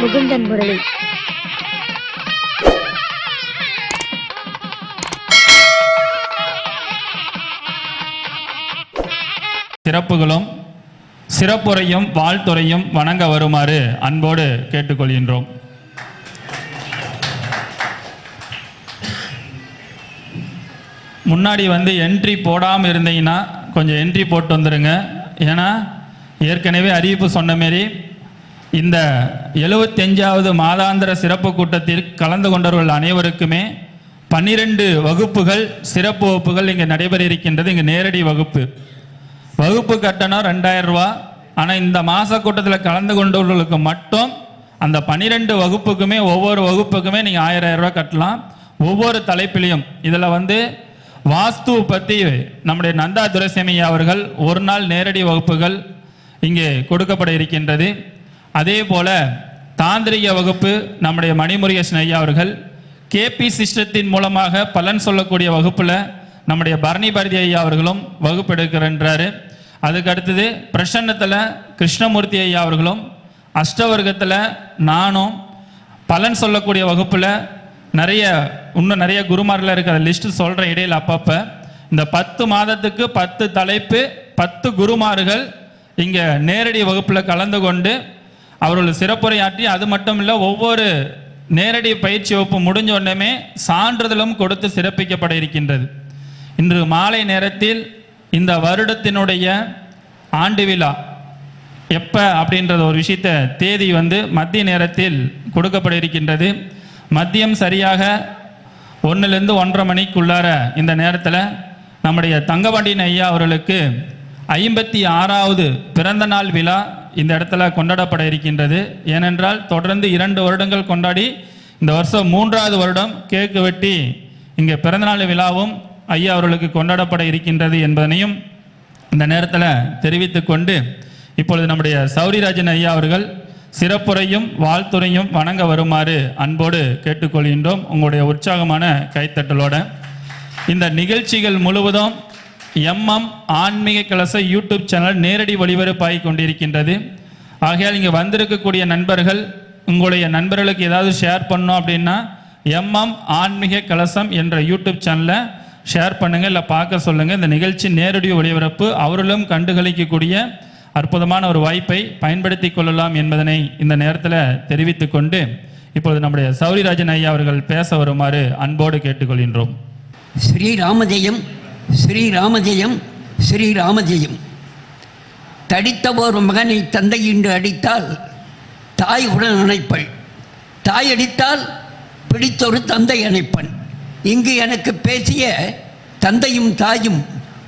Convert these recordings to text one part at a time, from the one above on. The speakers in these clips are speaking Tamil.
முகுந்தன் முரளி. சிறப்புகளும் சிறப்புரையும் வாழ்த்துறையும் வணங்க வருமாறு அன்போடு கேட்டுக்கொள்கின்றோம். முன்னாடி வந்து என்ட்ரி போடாமல் இருந்தீங்கன்னா கொஞ்சம் என்ட்ரி போட்டு வந்துடுங்க ஏன்னா ஏற்கனவே அறிவிப்பு சொன்ன மாரி இந்த எழுபத்தஞ்சாவது மாதாந்திர சிறப்பு கூட்டத்தில் கலந்து கொண்டவர்கள் அனைவருக்குமே பன்னிரண்டு வகுப்புகள் சிறப்பு வகுப்புகள் இங்கே நடைபெற இருக்கின்றது. இங்கே நேரடி வகுப்பு. வகுப்பு கட்டணம் ரெண்டாயிரம் ரூபா. ஆனால் இந்த மாத கூட்டத்தில் கலந்து கொண்டவர்களுக்கு மட்டும் அந்த பன்னிரெண்டு வகுப்புக்குமே ஒவ்வொரு வகுப்புக்குமே நீங்கள் ஆயிரம் ரூபா கட்டலாம். ஒவ்வொரு தலைப்பிலையும். இதில் வந்து வாஸ்து பற்றி நம்முடைய நந்தா துரைசேமி அவர்கள் ஒரு நாள் நேரடி வகுப்புகள் இங்கே கொடுக்கப்பட இருக்கின்றது. அதே போல தாந்திரிக வகுப்பு நம்முடைய மணிமுருகேசன் ஐயா அவர்கள் கேபி சிஸ்டத்தின் மூலமாக பலன் சொல்லக்கூடிய வகுப்பில் நம்முடைய பரணி பாரதி ஐயா அவர்களும் வகுப்பு எடுக்கிறன்றாரு அதுக்கு அடுத்தது பிரசன்னத்தில் கிருஷ்ணமூர்த்தி ஐயா அவர்களும் அஷ்டவர்க்கத்தில் நானும் பலன் சொல்லக்கூடிய வகுப்பில் நிறைய இன்னும் நிறைய குருமாரில் இருக்கிற லிஸ்ட்டு சொல்கிற இடையில் அப்பப்போ இந்த பத்து மாதத்துக்கு பத்து தலைப்பு பத்து குருமார்கள் இங்கே நேரடி வகுப்பில் கலந்து கொண்டு அவர்கள் சிறப்புரையாற்றி அது மட்டும் இல்லை ஒவ்வொரு நேரடி பயிற்சி வகுப்பு முடிஞ்ச உடனே சான்றிதழும் கொடுத்து சிறப்பிக்கப்பட இருக்கின்றது. இன்று மாலை நேரத்தில் இந்த வருடத்தினுடைய ஆண்டு விழா எப்போ அப்படின்றது ஒரு விஷயத்த தேதி வந்து மத்திய நேரத்தில் கொடுக்கப்பட இருக்கின்றது. மதியம் சரியாக ஒன்றுலேருந்து ஒன்றரை மணிக்குள்ளார இந்த நேரத்தில் நம்முடைய தங்கபாண்டியன் ஐயா அவர்களுக்கு ஐம்பத்தி ஆறாவது பிறந்த நாள் விழா இந்த இடத்துல கொண்டாடப்பட இருக்கின்றது. ஏனென்றால் தொடர்ந்து இரண்டு வருடங்கள் கொண்டாடி இந்த வருஷம் மூன்றாவது வருடம் கேக்கு வெட்டி இங்கே பிறந்தநாள் விழாவும் ஐயா அவர்களுக்கு கொண்டாடப்பட இருக்கின்றது என்பதனையும் இந்த நேரத்தில் தெரிவித்து கொண்டு இப்பொழுது நம்முடைய சௌரிராஜன் ஐயா அவர்கள் சிறப்புரையும் வாழ்த்துறையும் வணங்க வருமாறு அன்போடு கேட்டுக்கொள்கின்றோம். உங்களுடைய உற்சாகமான கைத்தட்டலோட. இந்த நிகழ்ச்சிகள் முழுவதும் எம்எம் ஆன்மீக கலச யூடியூப் சேனல் நேரடி ஒளிபரப்பாகி கொண்டிருக்கின்றது. ஆகையால் இங்கே வந்திருக்கக்கூடிய நண்பர்கள் உங்களுடைய நண்பர்களுக்கு ஏதாவது ஷேர் பண்ணோம் அப்படின்னா எம்எம் ஆன்மீக கலசம் என்ற யூடியூப் சேனலை ஷேர் பண்ணுங்கள் இல்லை பார்க்க சொல்லுங்கள் இந்த நிகழ்ச்சி நேரடி ஒளிபரப்பு அவர்களும் கண்டுகளிக்கக்கூடிய அற்புதமான ஒரு வாய்ப்பை பயன்படுத்தி கொள்ளலாம் என்பதனை இந்த நேரத்தில் தெரிவித்துக்கொண்டு இப்பொழுது நம்முடைய சௌரிராஜன் ஐயா அவர்கள் பேச வருமாறு அன்போடு கேட்டுக்கொள்கின்றோம். ஸ்ரீ ராமஜெயம் ஸ்ரீராமஜெயம் ஸ்ரீராமஜெயம். தடித்த ஒரு மகனை தந்தை இன்று அடித்தால் தாய் உடன் அணைப்பள். தாய் அடித்தால் பிடித்தொரு தந்தை அணைப்பன். இங்கு எனக்கு பேசிய தந்தையும் தாயும்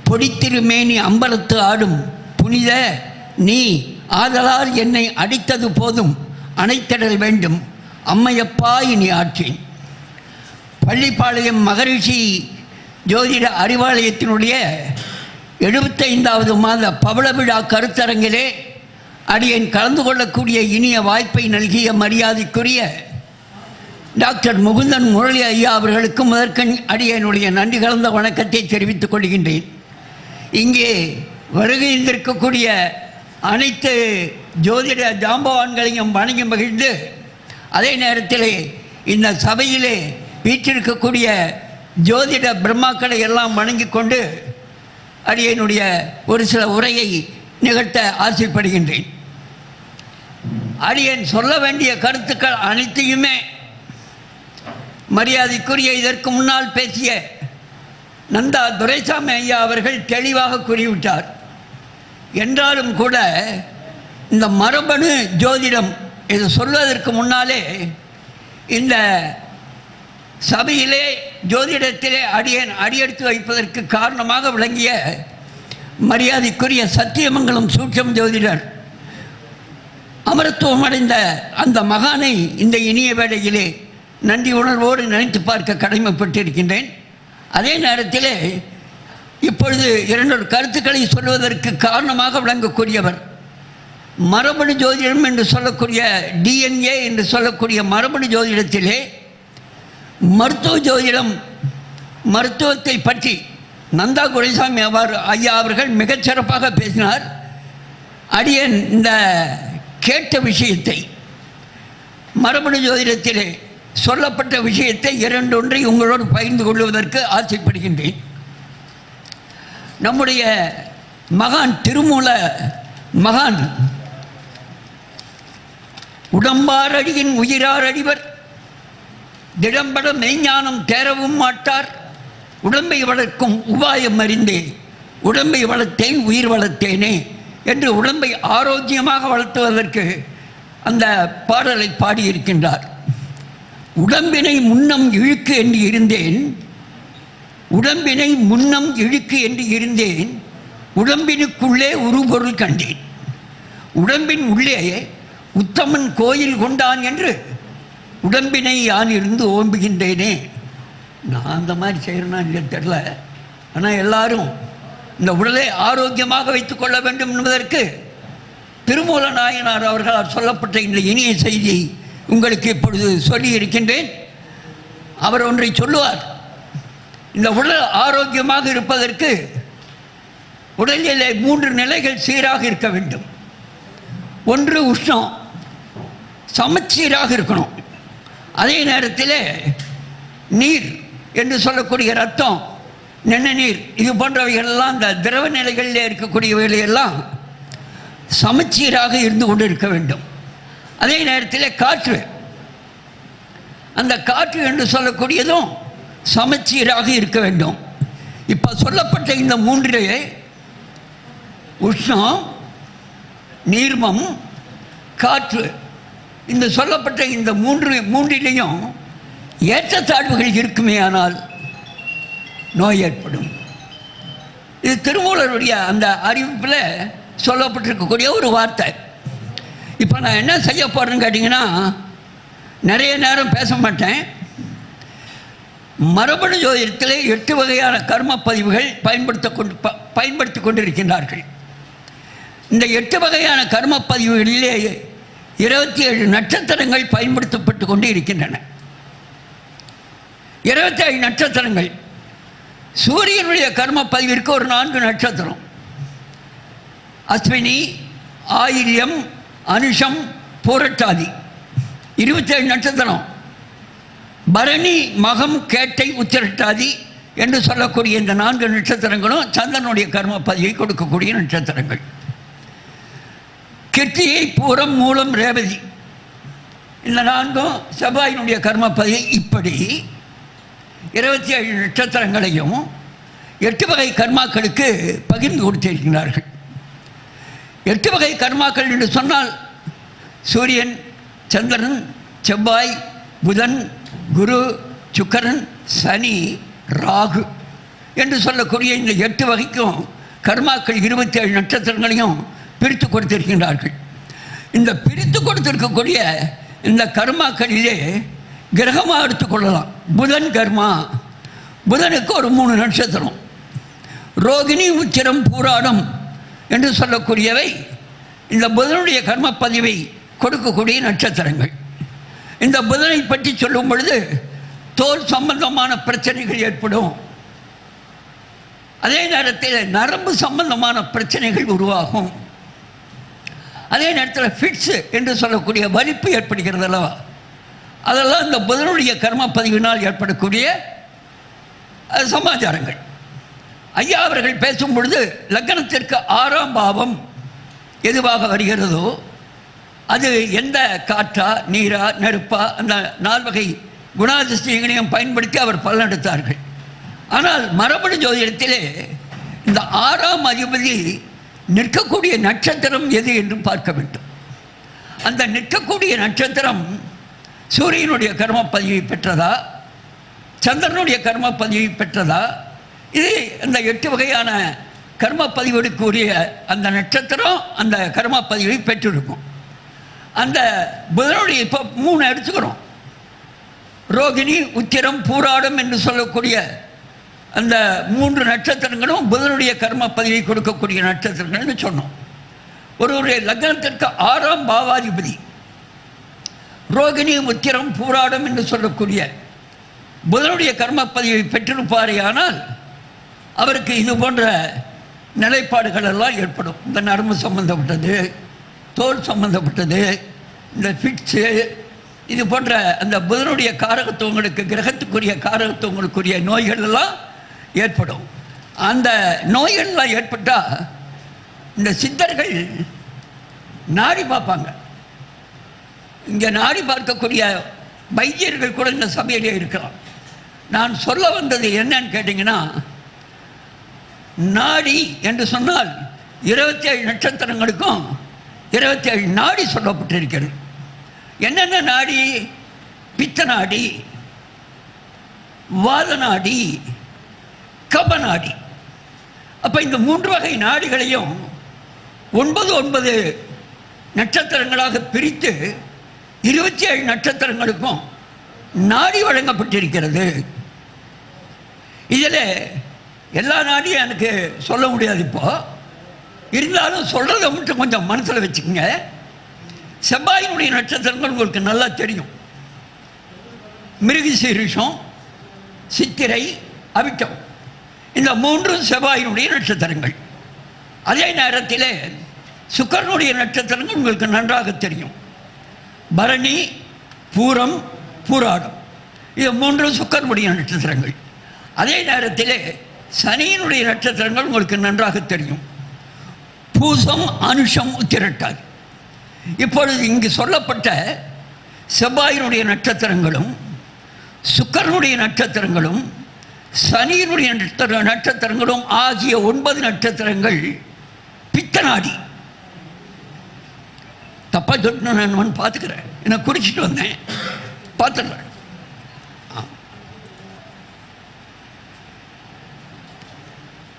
பொடித்திருமேனி அம்பலத்து ஆடும் புனித நீ ஆதலால் என்னை அடித்தது போதும் அணைத்திடல் வேண்டும். அம்மையப்பா இனி ஆற்றேன். பள்ளிப்பாளையம் மகரிஷி ஜோதிட அறிவாலயத்தினுடைய எழுபத்தைந்தாவது மாத பவள விழா கருத்தரங்கிலே அடியேன் கலந்து கொள்ளக்கூடிய இனிய வாய்ப்பை நல்கிய மரியாதைக்குரிய டாக்டர் முகுந்தன் முரளி ஐயா அவர்களுக்கு முதற்கண் அடியனுடைய நன்றி கலந்த வணக்கத்தை தெரிவித்துக் கொள்கின்றேன். இங்கே வருகின்றிருக்கக்கூடிய அனைத்து ஜோதிட ஜாம்பவான்களையும் வணங்கி மகிழ்ந்து அதே நேரத்தில் இந்த சபையிலே வீற்றிருக்கக்கூடிய ஜோதிட பிரம்மாக்களை எல்லாம் வணங்கி கொண்டு அடியனுடைய ஒரு சில உரையை நிகழ்த்த ஆசைப்படுகின்றேன். அடியன் சொல்ல வேண்டிய கருத்துக்கள் அனைத்தையுமே மரியாதைக்குரிய இதற்கு முன்னால் பேசிய நந்தா துரைசாமி ஐயா அவர்கள் தெளிவாக கூறிவிட்டார். என்றாலும் கூட இந்த மரபணு ஜோதிடம் இது சொல்வதற்கு முன்னாலே இந்த சபையிலே ஜோதிடத்திலே அடியேன் அடியெடுத்து வைப்பதற்கு காரணமாக விளங்கிய மரியாதைக்குரிய சத்தியமங்கலம் சூட்சம் ஜோதிடர் அமரத்துவம் அடைந்த அந்த மகானை இந்த இனிய வேளையிலே நன்றி உணர்வோடு நினைத்து பார்க்க கடமைப்பட்டிருக்கின்றேன். அதே நேரத்திலே இப்பொழுது இரண்டொரு கருத்துக்களை சொல்வதற்கு காரணமாக விளங்கக்கூடியவர் மரபணு ஜோதிடம் என்று சொல்லக்கூடிய டிஎன்ஏ என்று சொல்லக்கூடிய மரபணு ஜோதிடத்திலே மருத்துவ ஜோதிடம் மருத்துவத்தை பற்றி நந்தா குரைசாமி அவர் ஐயா அவர்கள் மிகச்சிறப்பாக பேசினார். அடியன் இந்த கேட்ட விஷயத்தை மரபணு ஜோதிடத்திலே சொல்லப்பட்ட விஷயத்தை இரண்டொன்றை உங்களோடு பகிர்ந்து கொள்வதற்கு ஆசைப்படுகின்றேன். நம்முடைய மகான் திருமூல மகான் உடம்பார் அடியின் உயிரார் அடிவர் திடம்பட மெய்ஞானம் தேரவும் மாட்டார். உடம்பை வளர்க்கும் உபாயம் அறிந்தே உடம்பை வளர்த்தேன் உயிர் வளர்த்தேனே என்று உடம்பை ஆரோக்கியமாக வளர்த்துவதற்கு அந்த பாடலை பாடியிருக்கின்றார். உடம்பினை முன்னம் இழுக்கு என்று இருந்தேன். உடம்பினை முன்னம் இழுக்கு என்று இருந்தேன். உடம்பினுக்குள்ளே உருபொருள் கண்டேன். உடம்பின் உள்ளே உத்தமன் கோயில் கொண்டான் என்று உடம்பினை யான் இருந்து ஓம்புகின்றேனே? நான் அந்த மாதிரி செய்கிறேன்னா இல்லைன்னு தெரில ஆனால் எல்லாரும் இந்த உடலை ஆரோக்கியமாக வைத்துக் கொள்ள வேண்டும் என்பதற்கு திருமூல நாயனார் அவர்களால் சொல்லப்பட்ட இந்த இனிய செய்தியை உங்களுக்கு இப்பொழுது சொல்லி இருக்கின்றேன். அவர் ஒன்றை சொல்லுவார். இந்த உடல் ஆரோக்கியமாக இருப்பதற்கு உடலிலே மூன்று நிலைகள் சீராக இருக்க வேண்டும். ஒன்று உஷ்ணம் சமச்சீராக இருக்கணும். அதே நேரத்தில் நீர் என்று சொல்லக்கூடிய ரத்தம் நீர் இது போன்றவைகளெல்லாம் இந்த திரவ நிலைகளில் இருக்கக்கூடியவைகளையெல்லாம் சமச்சீராக இருந்து கொண்டு இருக்க வேண்டும். அதே நேரத்தில் காற்று அந்த காற்று என்று சொல்லக்கூடியதும் சமச்சீராக இருக்க வேண்டும். இப்போ சொல்லப்பட்ட இந்த மூன்றிலே உஷ்ணம் நீர்மம் காற்று இந்த சொல்லப்பட்ட இந்த மூன்று மூன்றிலையும் ஏற்றத்தாழ்வுகள் இருக்குமே ஆனால் நோய் ஏற்படும். இது திருமூலருடைய அந்த அறிவிப்பில் சொல்லப்பட்டிருக்கக்கூடிய ஒரு வார்த்தை. இப்போ நான் என்ன செய்ய போகிறேன்னு கேட்டிங்கன்னா நிறைய நேரம் பேச மாட்டேன். மரபணு ஜோதிடத்தில் எட்டு வகையான கர்ம பதிவுகள் பயன்படுத்த கொண்டு ப- பயன்படுத்தி கொண்டிருக்கின்றார்கள். இந்த எட்டு வகையான கர்ம பதிவுகளிலே இருபத்தி ஏழு நட்சத்திரங்கள் பயன்படுத்தப்பட்டு கொண்டு இருக்கின்றன இருபத்தி ஏழு நட்சத்திரங்கள். சூரியனுடைய கர்ம பதிவிற்கு ஒரு நான்கு நட்சத்திரம். அஸ்வினி ஆயில்யம் அனுஷம் புரட்டாதி. இருபத்தேழு நட்சத்திரம். பரணி மகம் கேட்டை உத்திரட்டாதி என்று சொல்லக்கூடிய இந்த நான்கு நட்சத்திரங்களும் சந்திரனுடைய கர்ம பதிவை கொடுக்கக்கூடிய நட்சத்திரங்கள். கெட்டியை பூரம் மூலம் ரேவதி. இந்த நான்கும் செவ்வாயினுடைய கர்மப்பதி. இப்படி இருபத்தி ஏழு நட்சத்திரங்களையும் எட்டு வகை கர்மாக்களுக்கு பகிர்ந்து கொடுத்திருக்கிறார்கள் எட்டு வகை கர்மாக்கள் என்று சொன்னால் சூரியன் சந்திரன் செவ்வாய் புதன் குரு சுக்கரன் சனி ராகு என்று சொல்லக்கூடிய இந்த எட்டு வகைக்கும் கர்மாக்கள் இருபத்தி ஏழு நட்சத்திரங்களையும் பிரித்து கொடுத்திருக்கின்றார்கள். இந்த பிரித்து கொடுத்திருக்கக்கூடிய இந்த கர்மாக்களிலே கிரகமாக எடுத்துக்கொள்ளலாம் புதன் கர்மா. புதனுக்கு ஒரு மூணு நட்சத்திரம். ரோகிணி உச்சிரம் பூராடம் என்று சொல்லக்கூடியவை இந்த புதனுடைய கர்ம பதிவை கொடுக்கக்கூடிய நட்சத்திரங்கள். இந்த புதனை பற்றி சொல்லும் பொழுது தோல் சம்பந்தமான பிரச்சனைகள் ஏற்படும். அதே நேரத்தில் நரம்பு சம்பந்தமான பிரச்சனைகள் உருவாகும். அதே நேரத்தில் ஃபிட்ஸு என்று சொல்லக்கூடிய வலிப்பு ஏற்படுகிறது அல்லவா அதெல்லாம் இந்த புதனுடைய கர்ம பதிவினால் ஏற்படக்கூடிய சமாச்சாரங்கள். ஐயா அவர்கள் பேசும் பொழுது லக்னத்திற்கு ஆறாம் பாவம் எதுவாக வருகிறதோ அது எந்த காற்றா நீரா நெருப்பா அந்த நால்வகை குணாதிசயங்களையும் பயன்படுத்தி அவர் பலனெடுத்தார்கள் ஆனால் மரபணு ஜோதிடத்திலே இந்த ஆறாம் அதிபதி நிற்கக்கூடிய நட்சத்திரம் எது என்று பார்க்க வேண்டும். அந்த நிற்கக்கூடிய நட்சத்திரம் சூரியனுடைய கர்ம பதிவை பெற்றதா? சந்திரனுடைய கர்ம பதிவை பெற்றதா? இது இந்த எட்டு வகையான கர்ம பதிவெடுக்கக்கூடிய அந்த நட்சத்திரம் அந்த கர்ம பதிவை பெற்றிருக்கும். அந்த புதனுடைய இப்போ மூணு எடுத்துக்கிறோம். ரோகிணி உத்திரம் பூராடம் என்று சொல்லக்கூடிய அந்த மூன்று நட்சத்திரங்களும் புதனுடைய கர்ம பதிவை கொடுக்கக்கூடிய நட்சத்திரங்கள்னு சொன்னோம். ஒருவருடைய லக்னத்திற்கு ஆறாம் பாவாதிபதி. ரோகிணி உத்திரம் பூராடம் என்று சொல்லக்கூடிய புதனுடைய கர்ம பதிவை பெற்றிருப்பாரே ஆனால் அவருக்கு இது போன்ற நிலைப்பாடுகள் எல்லாம் ஏற்படும். இந்த நரம்பு சம்பந்தப்பட்டது தோல் சம்பந்தப்பட்டது இந்த ஃபிட்ஸு இது போன்ற அந்த புதனுடைய காரகத்துவங்களுக்கு கிரகத்துக்குரிய காரகத்துவங்களுக்குரிய நோய்கள் எல்லாம் ஏற்படும். அந்த நோய்கள்லாம் ஏற்பட்டால் இந்த சித்தர்கள் நாடி பார்ப்பாங்க. இங்கே நாடி பார்க்கக்கூடிய வைத்தியர்கள் கூட இந்த சபையிலே இருக்கலாம். நான் சொல்ல வந்தது என்னன்னு கேட்டிங்கன்னா நாடி என்று சொன்னால் இருபத்தி ஏழு நட்சத்திரங்களுக்கும் இருபத்தி ஏழு நாடி சொல்லப்பட்டிருக்கிறது. என்னென்ன நாடி? பித்த நாடி வாத நாடி கப நாடி அப்போ இந்த மூன்று வகை நாடிகளையும் ஒன்பது ஒன்பது நட்சத்திரங்களாக பிரித்து இருபத்தி ஏழு நட்சத்திரங்களுக்கும் நாடி வழங்கப்பட்டிருக்கிறது. இதில் எல்லா நாடியும் எனக்கு சொல்ல முடியாது இப்போ. இருந்தாலும் சொல்கிறத மட்டும் கொஞ்சம் மனசில் வச்சுக்கோங்க. செவ்வாயினுடைய நட்சத்திரங்கள் உங்களுக்கு நல்லா தெரியும். மிருகசீரிஷம் சித்திரை அவிட்டம். இந்த மூன்றும் செவ்வாயினுடைய நட்சத்திரங்கள். அதே நேரத்தில் சுக்கரனுடைய நட்சத்திரங்கள் உங்களுக்கு நன்றாக தெரியும். பரணி பூரம் பூராடம். இது மூன்றும் சுக்கரனுடைய நட்சத்திரங்கள். அதே நேரத்தில் சனியினுடைய நட்சத்திரங்கள் உங்களுக்கு நன்றாக தெரியும். பூசம் அனுஷம் உத்திரட்டாது. இப்பொழுது இங்கு சொல்லப்பட்ட செவ்வாயினுடைய நட்சத்திரங்களும் சுக்கரனுடைய நட்சத்திரங்களும் சனியினுடைய நட்சத்திர நட்சத்திரங்களும் ஆகிய ஒன்பது நட்சத்திரங்கள் பித்தநாடி தப்பாக சொல்லணும் நான் பார்த்துக்கிறேன். என்னை குறிச்சிட்டு வந்தேன். பார்த்துடுறேன். ஆ.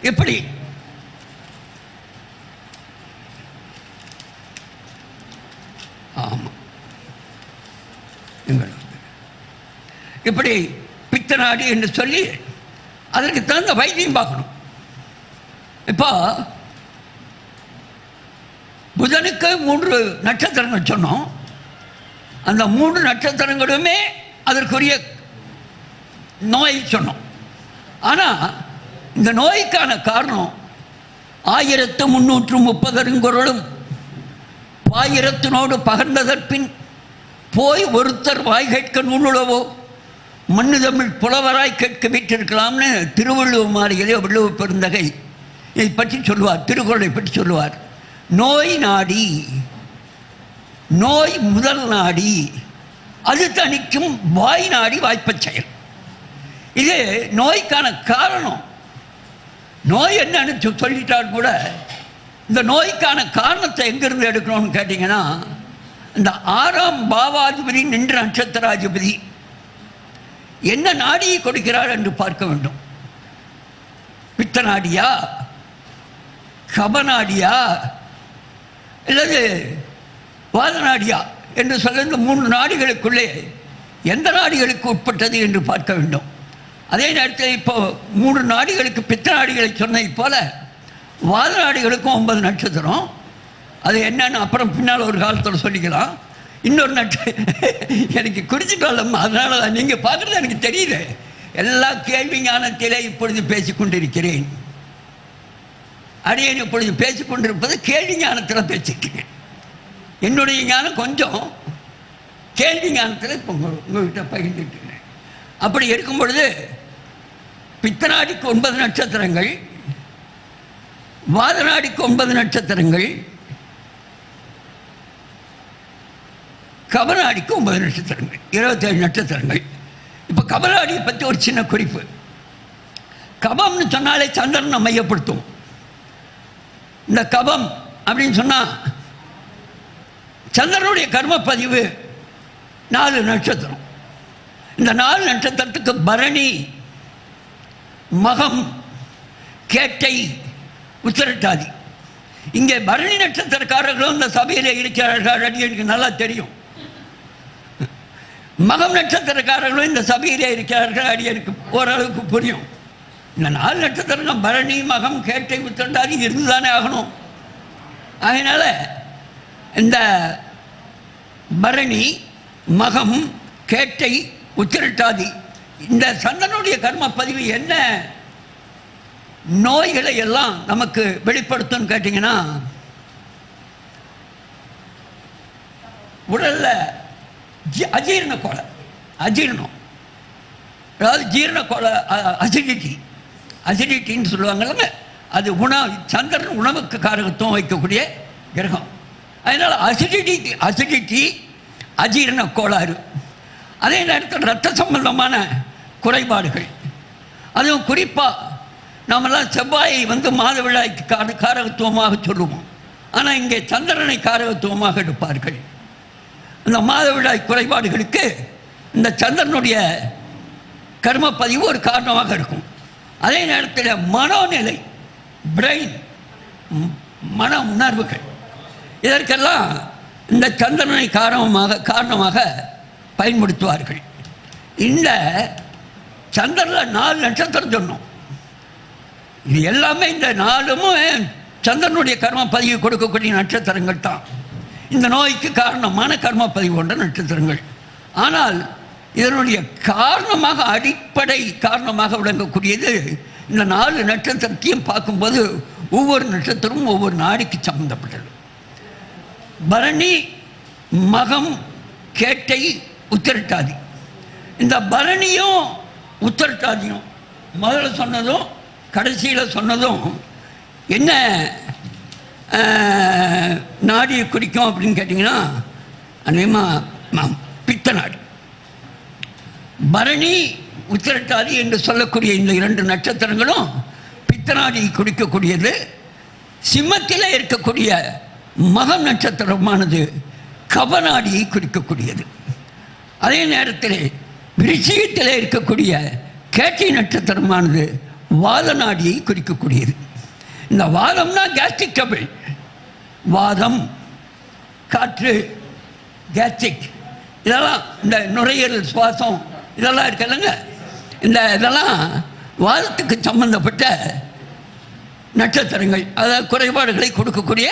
எப்படி? ஆமாம் எங்களுக்கு இப்படி பித்தநாடி என்று சொல்லி அதற்கு தகுந்த வைத்தியம் பார்க்கணும். இப்போ புதனுக்கு மூன்று நட்சத்திரங்கள் சொன்னோம். அந்த மூன்று நட்சத்திரங்களுமே அதற்குரிய நோய் சொன்னோம். ஆனால் இந்த நோய்க்கான காரணம் ஆயிரத்து முன்னூற்று முப்பதருங்குறளும் பாயிரத்தினோடு பகர்ந்ததற்பின் போய் ஒருத்தர் வாய் கேட்க நூலுளவோ மண்ணு தமிழ் புலவராய் கேட்க வைத்திருக்கலாம்னு திருவள்ளுவர் மாளிகையிலே வள்ளுவ பெருந்தகை இதை பற்றி சொல்லுவார் திருக்குறளை பற்றி சொல்லுவார். நோய் நாடி நோய் முதல் நாடி அது தணிக்கும் வாய் நாடி வாய்ப்பச் செயல். இது நோய்க்கான காரணம். நோய் என்னன்னு சொல்லிட்டால் கூட இந்த நோய்க்கான காரணத்தை எங்கிருந்து எடுக்கணும்னு கேட்டிங்கன்னா இந்த ஆறாம் பாவாதிபதி நின்ற நட்சத்திராதிபதி என்ன நாடியை கொடுக்கிறார் என்று பார்க்க வேண்டும். பித்த நாடியா? கபநாடியா அல்லது வாதநாடியா என்று சொல்ல இந்த மூன்று நாடிகளுக்குள்ளே எந்த நாடிகளுக்கு உட்பட்டது என்று பார்க்க வேண்டும். அதே நேரத்தில் இப்போ மூன்று நாடிகளுக்கு பித்த நாடிகளை சொன்னதை போல வாத நாடிகளுக்கும் ஒன்பது நட்சத்திரம். அது என்னன்னு அப்புறம் பின்னால் ஒரு காலத்தில் சொல்லிக்கலாம். இன்னொரு நட்டு. எனக்கு குறிச்சிட்டாலும் அதனால தான் நீங்கள் பார்க்குறது எனக்கு தெரியுது. எல்லா கேள்வி ஞானத்திலே இப்பொழுது பேசிக்கொண்டிருக்கிறேன் அடியேன் இப்பொழுது பேசிக்கொண்டிருப்பது கேள்வி ஞானத்தில் பேசிக்கிறேன். என்னுடைய ஞானம் கொஞ்சம் கேள்வி ஞானத்தில் இப்போ உங்கள்கிட்ட பகிர்ந்துட்டு அப்படி இருக்கும் பொழுது பித்தநாடிக்கு ஒன்பது நட்சத்திரங்கள் வாதநாடிக்கு ஒன்பது நட்சத்திரங்கள் கபநாடிக்கு ஒன்பது நட்சத்திரங்கள் இருபத்தேழு நட்சத்திரங்கள். இப்போ கபநாடியை பற்றி ஒரு சின்ன குறிப்பு. கபம்னு சொன்னாலே சந்திரனை மையப்படுத்தும் இந்த கபம் அப்படின்னு சொன்னால் சந்திரனுடைய கர்மப்பதிவு நாலு நட்சத்திரம். இந்த நாலு நட்சத்திரத்துக்கு பரணி மகம் கேட்டை உத்திரட்டாதி. இங்கே பரணி நட்சத்திரக்காரர்களும் இந்த சபையில் இருக்கிறார்கள் அடி எனக்கு நல்லா தெரியும். மகம் நட்சத்திரக்காரர்களும் இந்த சபையிலே இருக்கிறார்கள். அடி எனக்கு ஓரளவுக்கு புரியும். இந்த நாலு நட்சத்திரம் பரணி மகம் கேட்டை உத்திரட்டாதி இருந்துதானே ஆகணும். அதனால் இந்த பரணி மகம் கேட்டை உத்திரட்டாதி இந்த சந்தனுடைய கர்ம பதிவு என்ன? நோய்களை எல்லாம் நமக்கு வெளிப்படுத்தும்னு கேட்டிங்கன்னா உடல்ல ஜி- அஜீரண கொலை அஜீரணம். அதாவது ஜீரண கொலை அசிடிட்டி அசிடிட்டின்னு சொல்லுவாங்கல்ல அது உணவு சந்திரன் உணவுக்கு காரகத்துவம் வைக்கக்கூடிய கிரகம். அதனால் அசிடிட்டி அசிடிட்டி அஜீரண கோளாறு. அதே நேரத்தில் ரத்த சம்பந்தமான குறைபாடுகள். அதுவும் குறிப்பாக நாமெல்லாம் செவ்வாயை வந்து மாதவிழாய்க்கு காரகத்துவமாக சொல்லுவோம். ஆனால் இங்கே சந்திரனை காரகத்துவமாக எடுப்பார்கள். இந்த மாதவிடாய் குறைபாடுகளுக்கு இந்த சந்திரனுடைய கர்ம பதிவு ஒரு காரணமாக இருக்கும். அதே நேரத்தில் மனோநிலை பிரெயின் மன உணர்வுகள். இதற்கெல்லாம் இந்த சந்திரனை காரணமாக காரணமாக பயன்படுத்துவார்கள். இந்த சந்திரனில் நாலு நட்சத்திரம் சொன்னோம். இது எல்லாமே இந்த நாலுமே சந்திரனுடைய கர்ம பதிவு கொடுக்கக்கூடிய நட்சத்திரங்கள் தான். இந்த நோய்க்கு காரணமான கர்ம பதிவு கொண்ட நட்சத்திரங்கள் ஆனால் இதனுடைய காரணமாக அடிப்படை காரணமாக விளங்கக்கூடியது இந்த நாலு நட்சத்திரத்தையும் பார்க்கும்போது ஒவ்வொரு நட்சத்திரமும் ஒவ்வொரு நாடிக்கு சம்மந்தப்பட்டது பரணி மகம் கேட்டை உத்திரட்டாதி. இந்த பரணியும் உத்திரட்டாதியும் முதல்ல சொன்னதும் கடைசியில் சொன்னதும் என்ன நாடி நாடியை குறிக்கும் அப்படின்னு கேட்டிங்கன்னா அநேகமாக பித்த நாடி. பரணி உத்திரட்டாதி என்று சொல்லக்கூடிய இந்த இரண்டு நட்சத்திரங்களும் பித்தநாடி குறிக்கக்கூடியது சிம்மத்தில் இருக்கக்கூடிய மகம் நட்சத்திரமானது கவநாடியை குறிக்கக்கூடியது அதே நேரத்தில் விருச்சிகத்தில் இருக்கக்கூடிய கேட்டை நட்சத்திரமானது வாத நாடியை குறிக்கக்கூடியது இந்த வாதம்னா கேஸ்ட்ரிக் டபிள் வாதம் காற்று கேஸ்ட்ரிக் இதெல்லாம் இந்த நுரையீரல் சுவாசம் இதெல்லாம் இருக்குல்லங்க இந்த இதெல்லாம் வாதத்துக்கு சம்பந்தப்பட்ட நட்சத்திரங்கள் அதாவது குறைபாடுகளை கொடுக்கக்கூடிய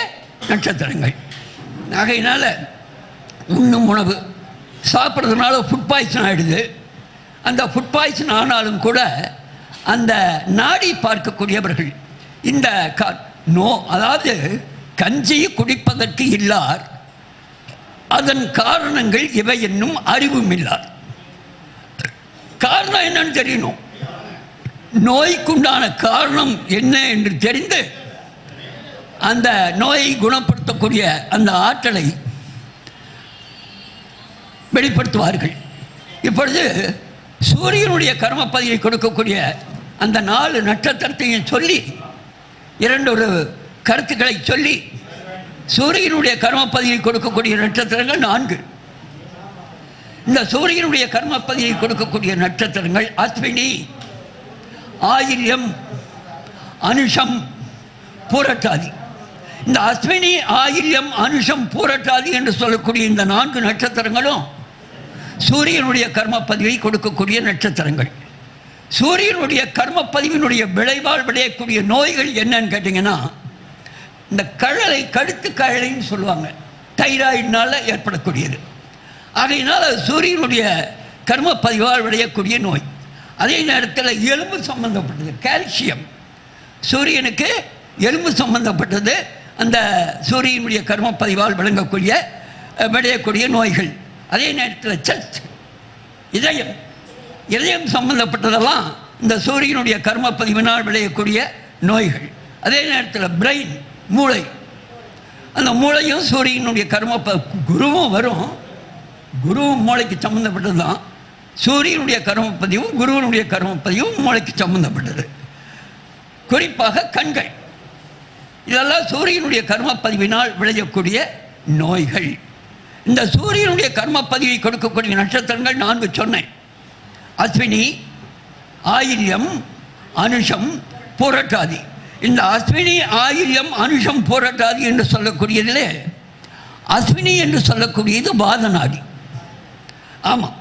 நட்சத்திரங்கள். நகையினால் உண்ணும் உணவு. சாப்பிட்றதுனால ஃபுட் பாய்சன் ஆகிடுது அந்த ஃபுட் பாய்சன் ஆனாலும் கூட அந்த நாடி பார்க்கக்கூடியவர்கள் இந்த கா நோ அதாவது கஞ்சி குடிப்பதற்கு இல்லார். அதன் காரணங்கள் இவை என்னும் அறிவும் இல்லார் காரணம் என்னன்னு தெரியணும் நோய்க்குண்டான காரணம் என்ன என்று தெரிந்து அந்த நோயை குணப்படுத்தக்கூடிய அந்த ஆற்றலை வெளிப்படுத்துவார்கள். இப்பொழுது சூரியனுடைய கர்மப்பதிவை கொடுக்கக்கூடிய அந்த நாலு நட்சத்திரத்தையும் சொல்லி இரண்டொரு கருத்துக்களை சொல்லி சூரியனுடைய கர்மப்பதியை கொடுக்கக்கூடிய நட்சத்திரங்கள் நான்கு. இந்த சூரியனுடைய கர்மப்பதியை கொடுக்கக்கூடிய நட்சத்திரங்கள் அஸ்வினி ஆயில்யம் அனுஷம் பூரட்டாதி. இந்த அஸ்வினி ஆயில்யம் அனுஷம் பூரட்டாதி என்று சொல்லக்கூடிய இந்த நான்கு நட்சத்திரங்களும் சூரியனுடைய கர்மப்பதிவை கொடுக்கக்கூடிய நட்சத்திரங்கள். சூரியனுடைய கர்ம பதிவினுடைய விளைவால் விளையக்கூடிய நோய்கள் என்னன்னு கேட்டிங்கன்னா இந்த கழலை கழுத்து கழலைன்னு சொல்லுவாங்க. தைராய்டினால் ஏற்படக்கூடியது. ஆகையினால் அது சூரியனுடைய கர்மப்பதிவால் விளையக்கூடிய நோய். அதே நேரத்தில் எலும்பு சம்பந்தப்பட்டது கால்சியம். சூரியனுக்கு எலும்பு சம்பந்தப்பட்டது அந்த சூரியனுடைய கர்மப்பதிவால் விளங்கக்கூடிய விளையக்கூடிய நோய்கள். அதே நேரத்தில் சர்ச் இதயம். இதயம் சம்பந்தப்பட்டதெல்லாம் இந்த சூரியனுடைய கர்மப்பதிவினால் விளையக்கூடிய நோய்கள். அதே நேரத்தில் பிரெயின் மூளை. அந்த மூளையும் சூரியனுடைய கர்ம ப- குருவும் வரும். குருவும் மூளைக்கு சம்மந்தப்பட்டது தான் சூரியனுடைய கர்மப்பதிவும் குருவனுடைய கர்மப்பதிவும் மூளைக்கு சம்மந்தப்பட்டது குறிப்பாக கண்கள். இதெல்லாம் சூரியனுடைய கர்மப்பதிவினால் விளையக்கூடிய நோய்கள். இந்த சூரியனுடைய கர்மப்பதிவை கொடுக்கக்கூடிய நட்சத்திரங்கள் நான்கு சொன்னேன். அஸ்வினி ஆயில்யம் அனுஷம் பூரட்டாதி. இந்த அஸ்வினி ஆயில்யம் அனுஷம் புரட்டாதி என்று சொல்லக்கூடியதிலே அஸ்வினி என்று சொல்லக்கூடியது வாதநாடி ஆமாம்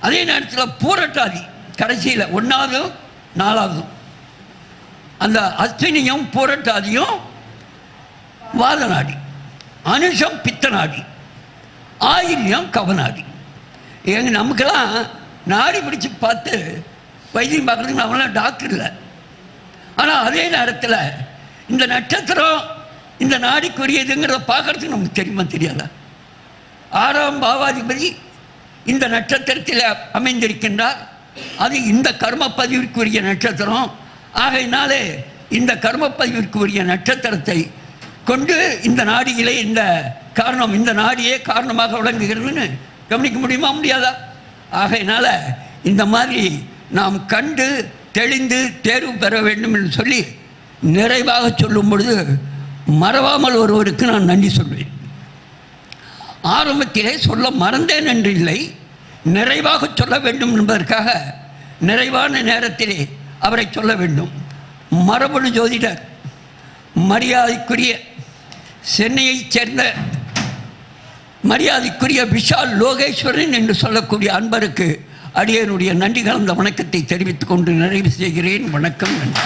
அதே நேரத்தில் பூரட்டாதி கடைசியில் ஒன்றாவதும் நாலாவதும் அந்த அஸ்வினியும் பூரட்டாதியும் வாதநாடி அனுஷம் பித்தநாடி. ஆயில்யம் கவநாடி. எங்க நமக்கெல்லாம் நாடி பிடிச்சு பார்த்து வைத்தியம் பார்க்குறதுக்கு நம்மளாம் டாக்டர் இல்லை. ஆனால் அதே நேரத்தில் இந்த நட்சத்திரம் இந்த நாடிக்குரியதுங்கிறத பார்க்குறதுக்கு நமக்கு தெரியுமா தெரியாதா? ஆறாம் பாவாதிபதி இந்த நட்சத்திரத்தில் அமைந்திருக்கின்றார். அது இந்த கர்ம பதிவிற்குரிய நட்சத்திரம். ஆகையினாலே இந்த கர்ம பதிவிற்குரிய நட்சத்திரத்தை கொண்டு இந்த நாடியிலே இந்த காரணம் இந்த நாடியே காரணமாக விளங்குகிறதுன்னு கவனிக்க முடியுமா முடியாதா? ஆகையினால் இந்த மாதிரி நாம் கண்டு தெளிந்து தேர்வு பெற வேண்டும் என்று சொல்லி நிறைவாக சொல்லும் பொழுது மறவாமல் ஒருவருக்கு நான் நன்றி சொல்வேன். ஆரம்பத்திலே சொல்ல மறந்தேன் என்று இல்லை நிறைவாக சொல்ல வேண்டும் என்பதற்காக நிறைவான நேரத்திலே அவரை சொல்ல வேண்டும். மரபணு ஜோதிடர் மரியாதைக்குரிய சென்னையைச் சேர்ந்த மரியாதைக்குரிய விஷால் லோகேஸ்வரன் என்று சொல்லக்கூடிய அன்பருக்கு அடியனுடைய நன்றி கலந்த வணக்கத்தை தெரிவித்துக் கொண்டு நிறைவு செய்கிறேன். வணக்கம் நன்றி.